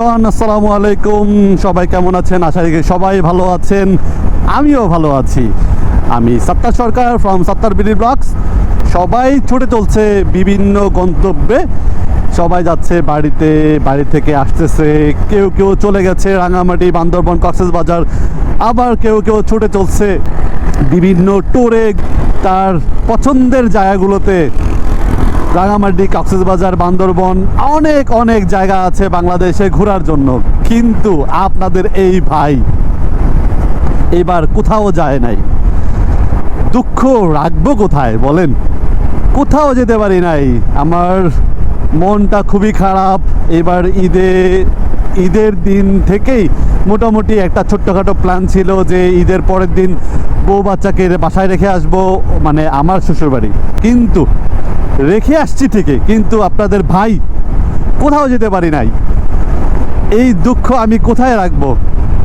আসসালামু আলাইকুম। সবাই কেমন আছেন? আশা করি সবাই ভালো আছেন। আমিও ভালো আছি। আমি Sattar Sarkar from Sattar BD blogs. সবাই ছুটে চলছে বিভিন্ন গন্তব্যে। সবাই যাচ্ছে বাড়িতে, বাড়ি থেকে আসতেছে। কেউ কেউ চলে গেছে রাঙামাটি, বান্দরবন কক্সেস বাজার আবার কেউ কেউ ছুটে চলছে বিভিন্ন ট্যুরে তার পছন্দের জায়গাগুলোতে। রাঙামাটি কক্সবাজার বান্দরবন, অনেক অনেক জায়গা আছে বাংলাদেশে ঘোরার জন্য। কিন্তু আপনাদের এই ভাই এবার কোথাও যায় নাই। দুঃখ রাখব কোথায় বলেন? কোথাও যেতে পারি নাই। আমার মনটা খুবই খারাপ। এবার ঈদে, ঈদের দিন থেকেই মোটামুটি একটা ছোট্টখাটো প্ল্যান ছিল যে ঈদের পরের দিন বউ বাচ্চাকে বাসায় রেখে আসব মানে আমার শ্বশুরবাড়ি। কিন্তু রেখে আসছি ঠিকই, কিন্তু আপনাদের ভাই কোথাও যেতে পারি নাই। এই দুঃখ আমি কোথায় রাখব?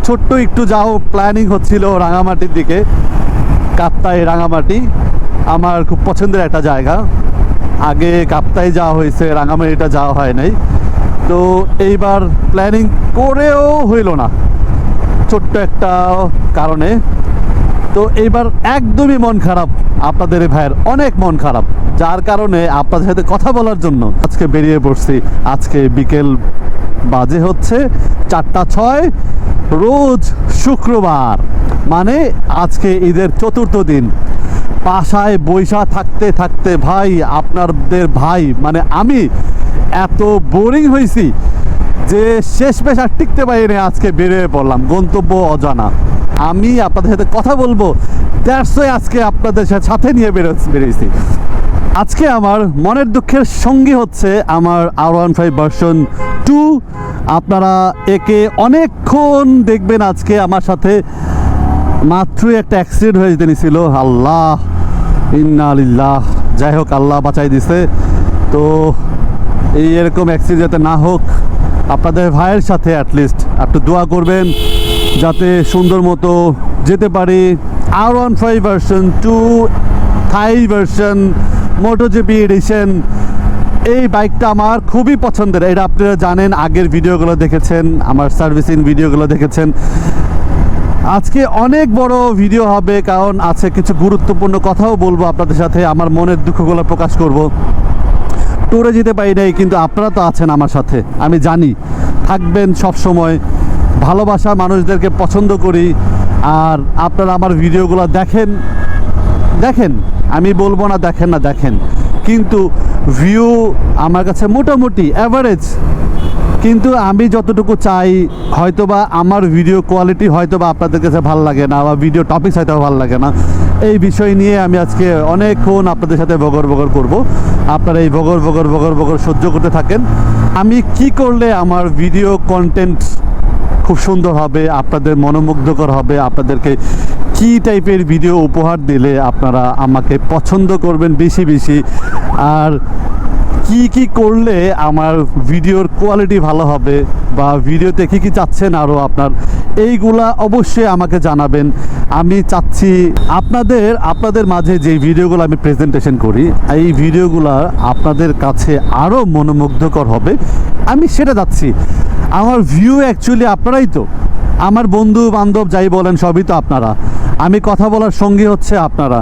ছোট্ট একটু যাও প্ল্যানিং হচ্ছিল রাঙামাটির দিকে, কাপ্তাই রাঙামাটি, আমার খুব পছন্দের একটা জায়গা। আগে কাপ্তাই যাওয়া হয়েছে, রাঙামাটিটা যাওয়া হয় নাই। তো এইবার প্ল্যানিং করেও হইল না। ছোট্ট একটা কারণে তো এইবার একদমই মন খারাপ আপনাদের ভাইয়ের অনেক মন খারাপ, যার কারণে আপনাদের সাথে কথা বলার জন্য আজকে বেরিয়ে পড়ছি। আজকে বিকেল বাজে হচ্ছে চারটা ছয়, রোজ শুক্রবার মানে আজকে ঈদের চতুর্থ দিন। বাসায় বৈশা থাকতে থাকতে ভাই, আপনাদের ভাই মানে আমি এত বোরিং হয়েছি যে শেষ পেশ আর টিকতে পারিনি আজকে বেরিয়ে পড়লাম, গন্তব্য অজানা। আমি আপনাদের সাথে কথা বলব। দ্যাটসই আজকে আপনাদের সাথে নিয়ে বেরো বেরিয়েছি। আজকে আমার মনের দুঃখের সঙ্গী হচ্ছে আমার R one five version two আপনারা একে অনেকক্ষণ দেখবেন আজকে আমার সাথে। মাত্রই একটা অ্যাক্সিডেন্ট হয়ে যেতে নিছিল। আল্লাহ, ইন্না আলিল্লাহ যাই হোক, আল্লাহ বাঁচাই দিছে। তো এই এরকম অ্যাক্সিডেন্ট যাতে না হোক, আপনাদের ভাইয়ের সাথে অ্যাটলিস্ট একটু দোয়া করবেন। যাতে সুন্দর মতো যেতে পারি। R one five version two Thai version moto GP edition এই বাইকটা আমার খুবই পছন্দের। এটা আপনারা জানেন, আগের ভিডিওগুলো দেখেছেন, আমার সার্ভিসিং ভিডিওগুলো দেখেছেন। আজকে অনেক বড় ভিডিও হবে, কারণ আছে কিছু গুরুত্বপূর্ণ কথাও বলব আপনাদের সাথে। আমার মনের দুঃখগুলো প্রকাশ করব। ট্যুরে যেতে পারি নাই, কিন্তু আপনারা তো আছেন আমার সাথে। আমি জানি, থাকবেন সব সময় ভালোবাসা মানুষদেরকে পছন্দ করি। আর আপনারা আমার ভিডিওগুলো দেখেন দেখেন। আমি বলব না দেখেন না দেখেন। কিন্তু ভিউ আমার কাছে মোটামুটি অ্যাভারেজ কিন্তু আমি যতটুকু চাই, হয়তোবা আমার ভিডিও কোয়ালিটি হয়তোবা আপনাদের কাছে ভালো লাগে না বা ভিডিও টপিকস হয়তো ভালো লাগে না। এই বিষয় নিয়ে আমি আজকে অনেকক্ষণ আপনাদের সাথে বগর বগর করব। আপনারা এই বগর বগর বগর বগর সহ্য করতে থাকেন। আমি কি করলে আমার ভিডিও কন্টেন্ট খুব সুন্দর হবে, আপনাদের মনোমুগ্ধকর হবে, আপনাদেরকে কি টাইপের ভিডিও উপহার দিলে আপনারা আমাকে পছন্দ করবেন বেশি বেশি। আর কি কি করলে আমার ভিডিওর কোয়ালিটি ভালো হবে বা ভিডিওতে কী কী চাচ্ছেন আরও আপনার, এইগুলা অবশ্যই আমাকে জানাবেন। আমি চাচ্ছি আপনাদের আপনাদের মাঝে যে ভিডিওগুলো আমি প্রেজেন্টেশন করি, এই ভিডিওগুলো আপনাদের কাছে আরও মনোমুগ্ধকর হবে। আমি সেটা যাচ্ছি আমার ভিউ অ্যাকচুয়ালি আপনারাই তো। আমার বন্ধু, বান্ধব যাই বলেন, সবই তো আপনারা। আমি কথা বলার সঙ্গী হচ্ছে আপনারা।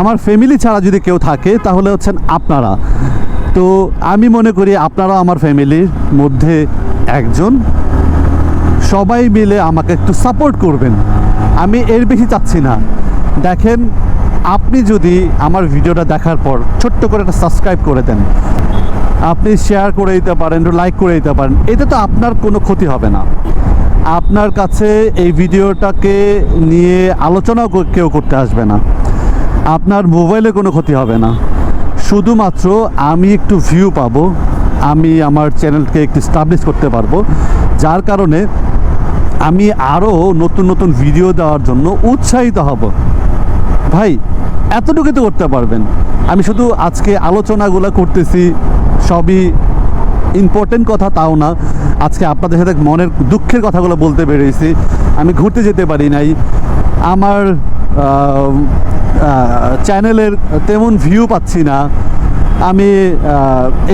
আমার ফ্যামিলি ছাড়া যদি কেউ থাকে, তাহলে হচ্ছেন আপনারা। তো আমি মনে করি আপনারা আমার ফ্যামিলির মধ্যে একজন। সবাই মিলে আমাকে একটু সাপোর্ট করবেন। আমি এর বেশি চাচ্ছি না। দেখেন, আপনি যদি আমার ভিডিওটা দেখার পর ছোট্ট করে একটা সাবস্ক্রাইব করে দেন। আপনি শেয়ার করে দিতে পারেন লাইক করে দিতে পারেন। এতে তো আপনার কোনো ক্ষতি হবে না। আপনার কাছে এই ভিডিওটাকে নিয়ে আলোচনাও কেউ করতে আসবে না। আপনার মোবাইলে কোনো ক্ষতি হবে না। শুধুমাত্র আমি একটু ভিউ পাবো, আমি আমার চ্যানেলকে একটু স্টাবলিশ করতে পারব। যার কারণে আমি আরও নতুন নতুন ভিডিও দেওয়ার জন্য উৎসাহিত হব। ভাই, এতটুকু তো করতে পারবেন। আমি শুধু আজকে আলোচনাগুলো করতেছি, সবই ইম্পর্টেন্ট কথা তাও না। আজকে আপনাদের সাথে মনের দুঃখের কথাগুলো বলতে বেরিয়েছি আমি ঘুরতে যেতে পারি নাই। আমার চ্যানেলের তেমন ভিউ পাচ্ছি না। আমি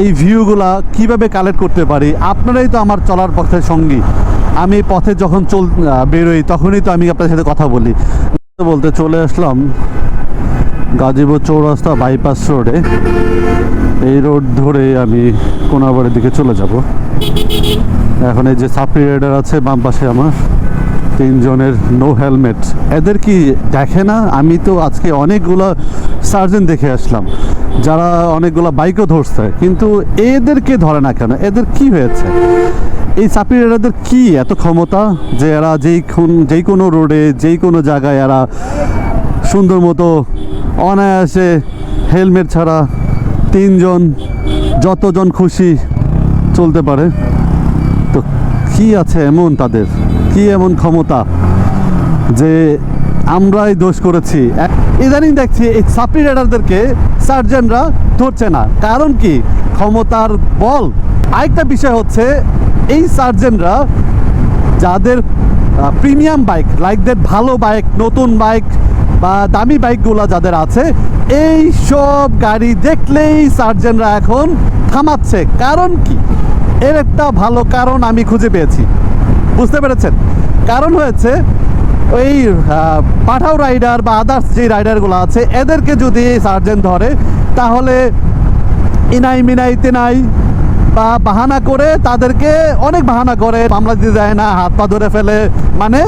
এই ভিউগুলা কীভাবে কালেক্ট করতে পারি? আপনারাই তো আমার চলার পথের সঙ্গী। আমি পথে যখন চল বেরোই, তখনই তো আমি আপনার সাথে কথা বলি। বলতে চলে আসলাম গাজীপুর চৌরাস্তা বাইপাস রোডে এই রোড ধরে আমি কোনাবাড়ির দিকে চলে যাব। এখন এই যে সাপ্রি রেডার আছে বাম পাশে আমার। তিনজনের নো হেলমেট এদের কি দেখে না? আমি তো আজকে অনেকগুলো সার্জেন দেখে আসলাম, যারা অনেকগুলো বাইকও ধরছে। কিন্তু এদেরকে ধরে না কেন? এদের কি হয়েছে? এই সাপ্রি রাইডারদের কি এত ক্ষমতা যে এরা যেই যেই কোনো রোডে, যেই কোনো জায়গায় এরা সুন্দর মতো অনায়াসে হেলমেট ছাড়া তিনজন যতজন খুশি চলতে পারে? তো কি আছে এমন তাদের? কি এমন ক্ষমতা যে আমরাই দোষ করেছি? ইদানিং দেখছি এই রাইডারদেরকে সার্জেনরা ধরছে না। কারণ কি? ক্ষমতার বল। আরেকটা বিষয় হচ্ছে, এই সার্জেনরা যাদের প্রিমিয়াম বাইক লাইক ভালো বাইক, নতুন বাইক বা দামি বাইকগুলো যাদের আছে, এই সব গাড়ি দেখলেই সার্জেনরা এখন থামাচ্ছে। কারণ কি? এর একটা ভালো কারণ আমি খুঁজে পেয়েছি। বুঝতে পেরেছেন? কারণ হয়েছে, ওই পাঠাও রাইডার বা আদার্স যে রাইডারগুলো আছে, এদেরকে যদি সার্জেন ধরে, তাহলে ইনাই মিনাই তেনাই বা বাহানা করে তাদেরকে অনেক বাহানা করে, মামলা দিতে দেয় না, হাত পা ধরে ফেলে। মানে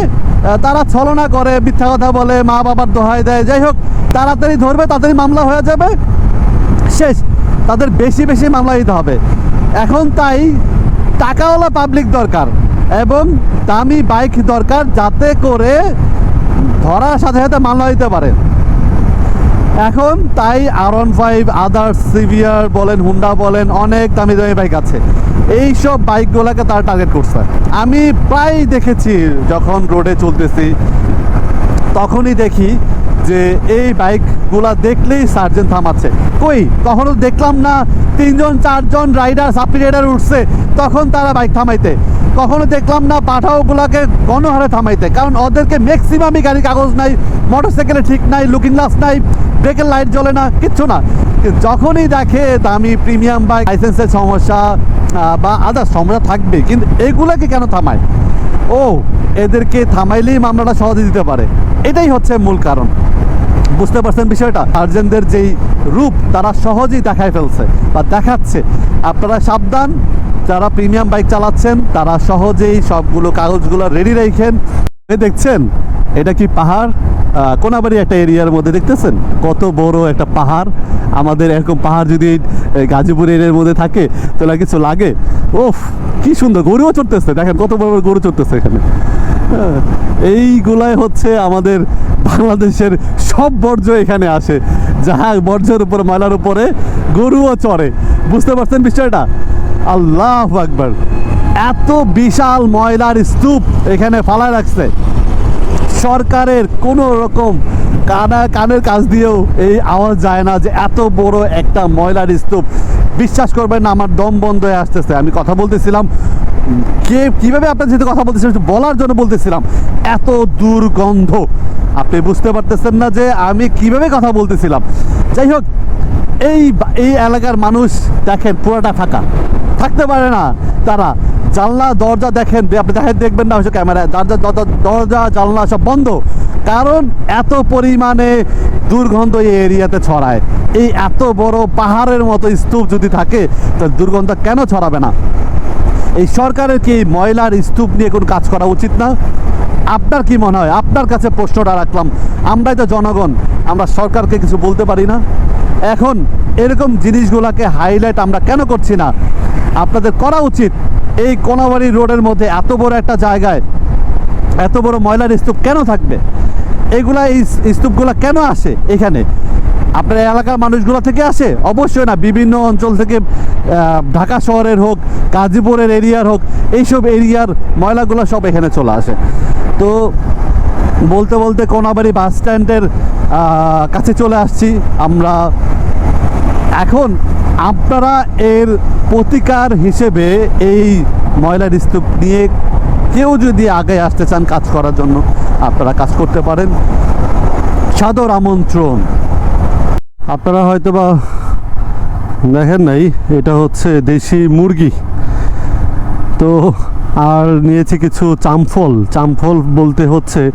তারা ছলনা করে, মিথ্যা কথা বলে মা বাবার দোহাই দেয়। যাই হোক, তাড়াতাড়ি ধরবে, তাড়াতাড়ি মামলা হয়ে যাবে। শেষ, তাদের বেশি বেশি মামলা দিতে হবে। এখন তাই, টাকাওয়ালা পাবলিক দরকার। এবং দামি বাইক দরকার যাতে করে ধরার সাথে সাথে মামলা দিতে পারে। এখন তাই R one five others severe বলেন হুন্ডা বলেন, অনেক দামি দামি বাইক আছে। এই সব বাইকগুলোকে তারা টার্গেট করছে। আমি প্রায় দেখেছি যখন রোডে চলতেছি, তখনই দেখি যে এই বাইকগুলা দেখলেই সার্জেন থামাচ্ছে। কই, কখনো দেখলাম না তিনজন, চারজন রাইডার সাপ্লি রাইডার উঠছে, তখন তারা বাইক থামাইতে। কখনো দেখলাম না পাঠাওগুলাকে গণহারে থামাইতে, কারণ ওদেরকে ম্যাক্সিমামই গাড়ি, কাগজ নাই মোটরসাইকেলে ঠিক নাই লুকিং গ্লাস নাই ব্রেকের লাইট জ্বলে না, কিচ্ছু না। যখনই দেখে দামি প্রিমিয়াম বাইক লাইসেন্সের সমস্যা বা আদার সমস্যা থাকবে, কিন্তু এগুলাকে কেন থামায়? ও, এদেরকে থামাইলেই মামলাটা সহজে দিতে পারে। এটাই হচ্ছে মূল কারণ। বুঝতে পারছেন বিষয়টা? সার্জেনদের যেই রূপ, তারা সহজেই দেখায় ফেলছে, বা দেখাচ্ছে। আপনারা সাবধান যারা প্রিমিয়াম বাইক চালাচ্ছেন, তারা সহজেই সবগুলো কাগজগুলো রেডি রেখেন দেখছেন, এটা কি পাহাড়? কোনাবাড়ি একটা এরিয়ার মধ্যে দেখতেছেন? কত বড় একটা পাহাড়। আমাদের এরকম পাহাড় যদি গাজীপুর এরিয়ার মধ্যে থাকে, তাহলে কিছু লাগে? ওফ কি সুন্দর, গরুও চড়তেছে। দেখেন কত বড় গরু চড়তেছে এখানে। এইগুলাই হচ্ছে আমাদের বাংলাদেশের সব বর্জ্য এখানে আসে। যাহা বর্জ্যের উপর, ময়লার উপরে গরুও চড়ে। বুঝতে পারছেন বিষয়টা? আল্লাহ আকবার। এত বিশাল ময়লার স্তূপ এখানে ফালায় রাখছে। সরকারের কোনো রকম কানা কানের কাজ দিয়েও এই আওয়াজ যায় না যে এত বড় একটা ময়লার স্তূপ। বিশ্বাস করবেন না, আমার দম বন্ধ হয়ে আসতেছে। আমি কথা বলতেছিলাম। কে কীভাবে আপনার সাথে কথা বলতেছিলাম বলার জন্য বলতেছিলাম। এত দুর্গন্ধ। আপনি বুঝতে পারতেছেন না যে আমি কীভাবে কথা বলতেছিলাম। যাই হোক, এই এই এলাকার মানুষ দেখেন পুরোটা ফাঁকা। থাকতে পারে না। তারা জানলা, দরজা দেখেন আপনি দেখেন, দেখবেন না ক্যামেরায় দরজা দরজা জানলা সব বন্ধ। কারণ এত পরিমাণে দুর্গন্ধ এই এরিয়াতে ছড়ায়। এই এত বড় পাহাড়ের মতো স্তূপ যদি থাকে তাহলে দুর্গন্ধ কেন ছড়াবে না? এই সরকারের কি এই ময়লার স্তূপ নিয়ে কোনো কাজ করা উচিত না? আপনার কি মনে হয়? আপনার কাছে প্রশ্নটা রাখলাম। আমরাই তো জনগণ, আমরা সরকারকে কিছু বলতে পারি না। এখন এরকম জিনিসগুলোকে হাইলাইট আমরা কেন করছি না? আপনাদের করা উচিত এই কোনাবাড়ি রোডের মধ্যে এত বড় একটা জায়গায় এত বড় ময়লার স্তূপ কেন থাকবে? এগুলা এই স্তূপগুলো কেন আসে এখানে? আপনার এলাকার মানুষগুলো থেকে আসে? অবশ্যই না, বিভিন্ন অঞ্চল থেকে ঢাকা শহরের হোক, গাজীপুরের এরিয়ার হোক, এইসব এরিয়ার ময়লাগুলো সব এখানে চলে আসে। তো বলতে বলতে কোনাবাড়ি বাস স্ট্যান্ডের কাছে চলে আসছি। আমরা এখন আপনারা এর প্রতিকার হিসেবে এই ময়লার স্তূপ নিয়ে কেউ যদি আগে আসতে চান কাজ করার জন্য, আপনারা কাজ করতে পারেন। সাদর আমন্ত্রণ। আপনারা হয়তো বা দেখেন নাই, এটা হচ্ছে দেশি মুরগি। তো আর নিয়েছি কিছু চামফল। চামফল বলতে হচ্ছে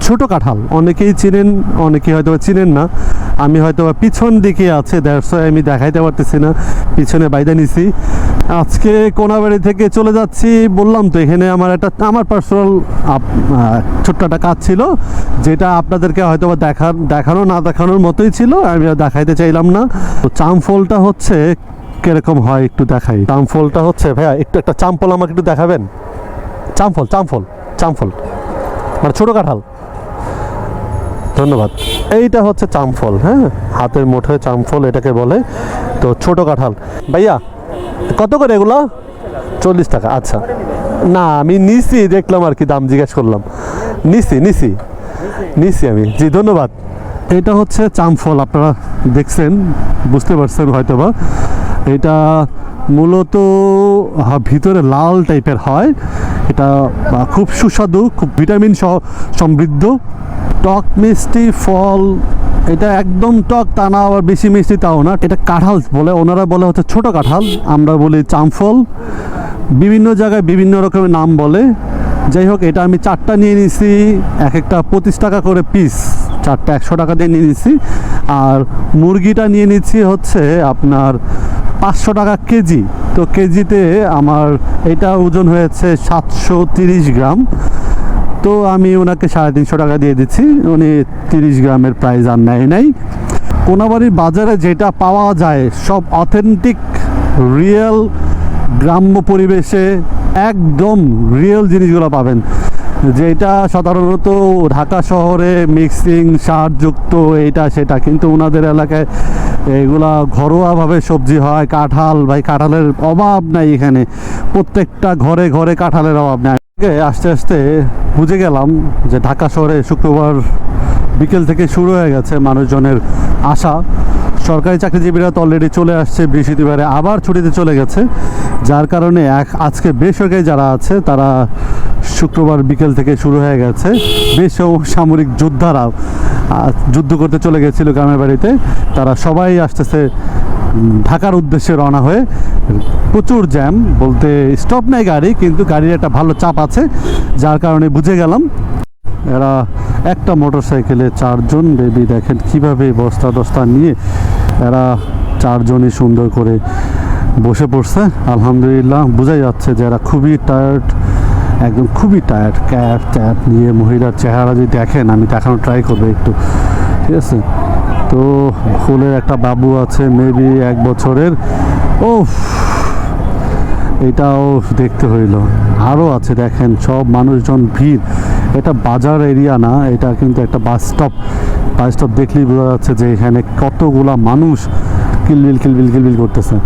ছোট কাঁঠাল। অনেকেই চিনেন, অনেকেই হয়তো চিনেন না। আমি হয়তো পিছন দিকে আছে দ্যাটস আমি দেখাইতে পারতেছি না। পিছনে বাইদা নিছি। আজকে কোনাবাড়ি থেকে চলে যাচ্ছি, বললাম তো, এখানে আমার একটা, আমার পার্সোনাল ছোট্ট একটা কাজ ছিল, যেটা আপনাদেরকে হয়তো বা দেখার দেখানো, না দেখানোর মতোই ছিল, আমি দেখাইতে চাইলাম না। তো চামফলটা হচ্ছে, কীরকম হয় একটু দেখাই। চামফলটা হচ্ছে, ভাইয়া, একটু একটা চামফল আমাকে একটু দেখাবেন? চামফল চামফল চামফল। মানে ছোটো কাঁঠাল। ধন্যবাদ। এইটা হচ্ছে চামফল হ্যাঁ? হাতের মুঠোয় চামফল এটাকে বলে। তো ছোট কাঁঠাল। ভাইয়া, কত করে এগুলো? চল্লিশ টাকা আচ্ছা। না, আমি নিছি, দেখলাম আর কি, দাম জিজ্ঞেস করলাম। নিছি নিছি। নিছি আমি। জি, ধন্যবাদ। এটা হচ্ছে চামফল, আপনারা দেখছেন, বুঝতে পারছেন হয়তোবা। এটা মূলত ভিতরে লাল টাইপের হয়। এটা খুব সুস্বাদু, খুব ভিটামিন সহ, সমৃদ্ধ। টক মিষ্টি, ফল, এটা একদম টক, তা না, আবার বেশি মিষ্টি তাও না। এটা কাঁঠাল বলে, ওনারা বলে হচ্ছে ছোট কাঁঠাল। আমরা বলি চামফল। বিভিন্ন জায়গায় বিভিন্ন রকমের নাম বলে। যাই হোক, এটা আমি চারটা নিয়ে নিছি এক একটা পঁচিশ টাকা করে পিস চারটা একশো টাকা দিয়ে নিয়ে নিছি আর মুরগিটা নিয়ে নিচ্ছি হচ্ছে আপনার পাঁচশো টাকা কেজি। তো কেজিতে আমার এটা ওজন হয়েছে সাতশো তিরিশ গ্রাম। তো আমি ওনাকে সাড়ে তিনশো টাকা দিয়ে দিচ্ছি। উনি তিরিশ গ্রামের প্রাইস আর নেয় নাই। কোনাবাড়ির বাজারে যেটা পাওয়া যায়, সব অথেন্টিক রিয়েল গ্রাম্য পরিবেশে একদম রিয়েল জিনিসগুলো পাবেন। যেটা সাধারণত ঢাকা শহরে মিক্সিং সারযুক্ত, এটা সেটা। কিন্তু ওনাদের এলাকায় এগুলা ঘরোয়াভাবে সবজি হয়, কাঁঠাল, ভাই কাঁঠালের অভাব নাই এখানে। প্রত্যেকটা ঘরে ঘরে কাঁঠালের অভাব নাই। আস্তে আস্তে বুঝে গেলাম যে ঢাকা শহরে শুক্রবার বিকেল থেকে শুরু হয়ে গেছে মানুষজনের আশা সরকারি চাকরিজীবীরা তো অলরেডি চলে আসছে, বৃহস্পতিবারে আবার ছুটিতে চলে গেছে। যার কারণে এক আজকে বেসরকারি যারা আছে, তারা শুক্রবার বিকেল থেকে শুরু হয়ে গেছে। বেসামরিক যোদ্ধারা যুদ্ধ করতে চলে গেছিল গ্রামের বাড়িতে। তারা সবাই আসতেছে ঢাকার উদ্দেশ্যে রওনা হয়ে। প্রচুর জ্যাম, বলতে স্টপ নেই গাড়ি, কিন্তু গাড়ির একটা ভালো চাপ আছে, যার কারণে বুঝে গেলাম। এরা একটা মোটর সাইকেলে চারজন বেবি দেখেন কীভাবে বস্তা টস্তা নিয়ে এরা চারজনই সুন্দর করে বসে পড়ছে। আলহামদুলিল্লাহ বোঝা যাচ্ছে যে এরা খুবই টায়ার্ড একদম খুবই টায়ার্ড ক্যাব ট্যাপ নিয়ে মহিলার চেহারা যদি দেখেন, আমি দেখানো ট্রাই করব একটু, ঠিক আছে? তো ফুলের একটা বাবু আছে মেবি এক বছরের। ও এটাও দেখতে হইল। আরও আছে দেখেন, সব মানুষজন ভিড়। এটা বাজার এরিয়া না, এটা কিন্তু একটা বাস স্টপ। বাস স্টপ দেখলেই বোঝা যাচ্ছে যে এখানে কতগুলা মানুষ কিলবিল কিলবিল কিলবিল করতেছে।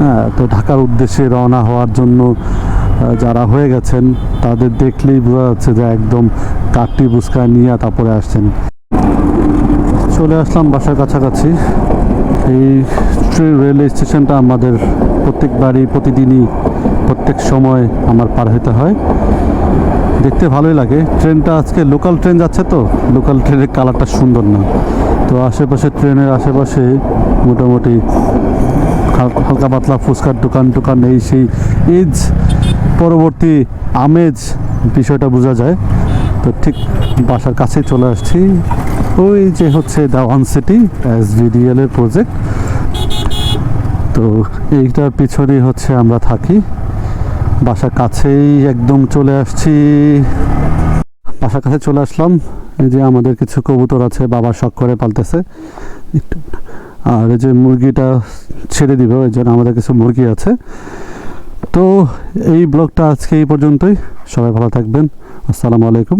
হ্যাঁ তো ঢাকার উদ্দেশ্যে রওনা হওয়ার জন্য যারা হয়ে গেছেন, তাদের দেখলেই বোঝা যাচ্ছে যে একদম কাটটি বুসকা নিয়ে তারপরে আসছেন। চলে আসলাম বাসার কাছাকাছি। এই ট্রেন, রেলওয়ে স্টেশনটা আমাদের প্রত্যেকবারই, প্রতিদিনই প্রত্যেক সময় আমার পার হতে হয়। দেখতে ভালোই লাগে। ট্রেনটা আজকে লোকাল ট্রেন যাচ্ছে তো লোকাল ট্রেনের কালারটা সুন্দর না। তো আশেপাশে ট্রেনের আশেপাশে মোটামুটি হালকা পাতলা ফুচকার দোকান টোকান এই সেই ইজ পরবর্তী আমেজ বিষয়টা বোঝা যায়। তো ঠিক বাসার কাছেই চলে আসছি। ওই যে হচ্ছে the one city S VDL এর প্রজেক্ট তো এইটার পিছনেই হচ্ছে আমরা থাকি। বাসার কাছেই একদম চলে আসছি। বাসার কাছে চলে আসলাম। এই যে আমাদের কিছু কবুতর আছে, বাবা শখ করে পালতেছে। আর এই যে মুরগিটা ছেড়ে দিব এই জন্য আমাদের কিছু মুরগি আছে। তো এই ব্লগটা আজকে এই পর্যন্তই। সবাই ভালো থাকবেন। আসসালামু আলাইকুম।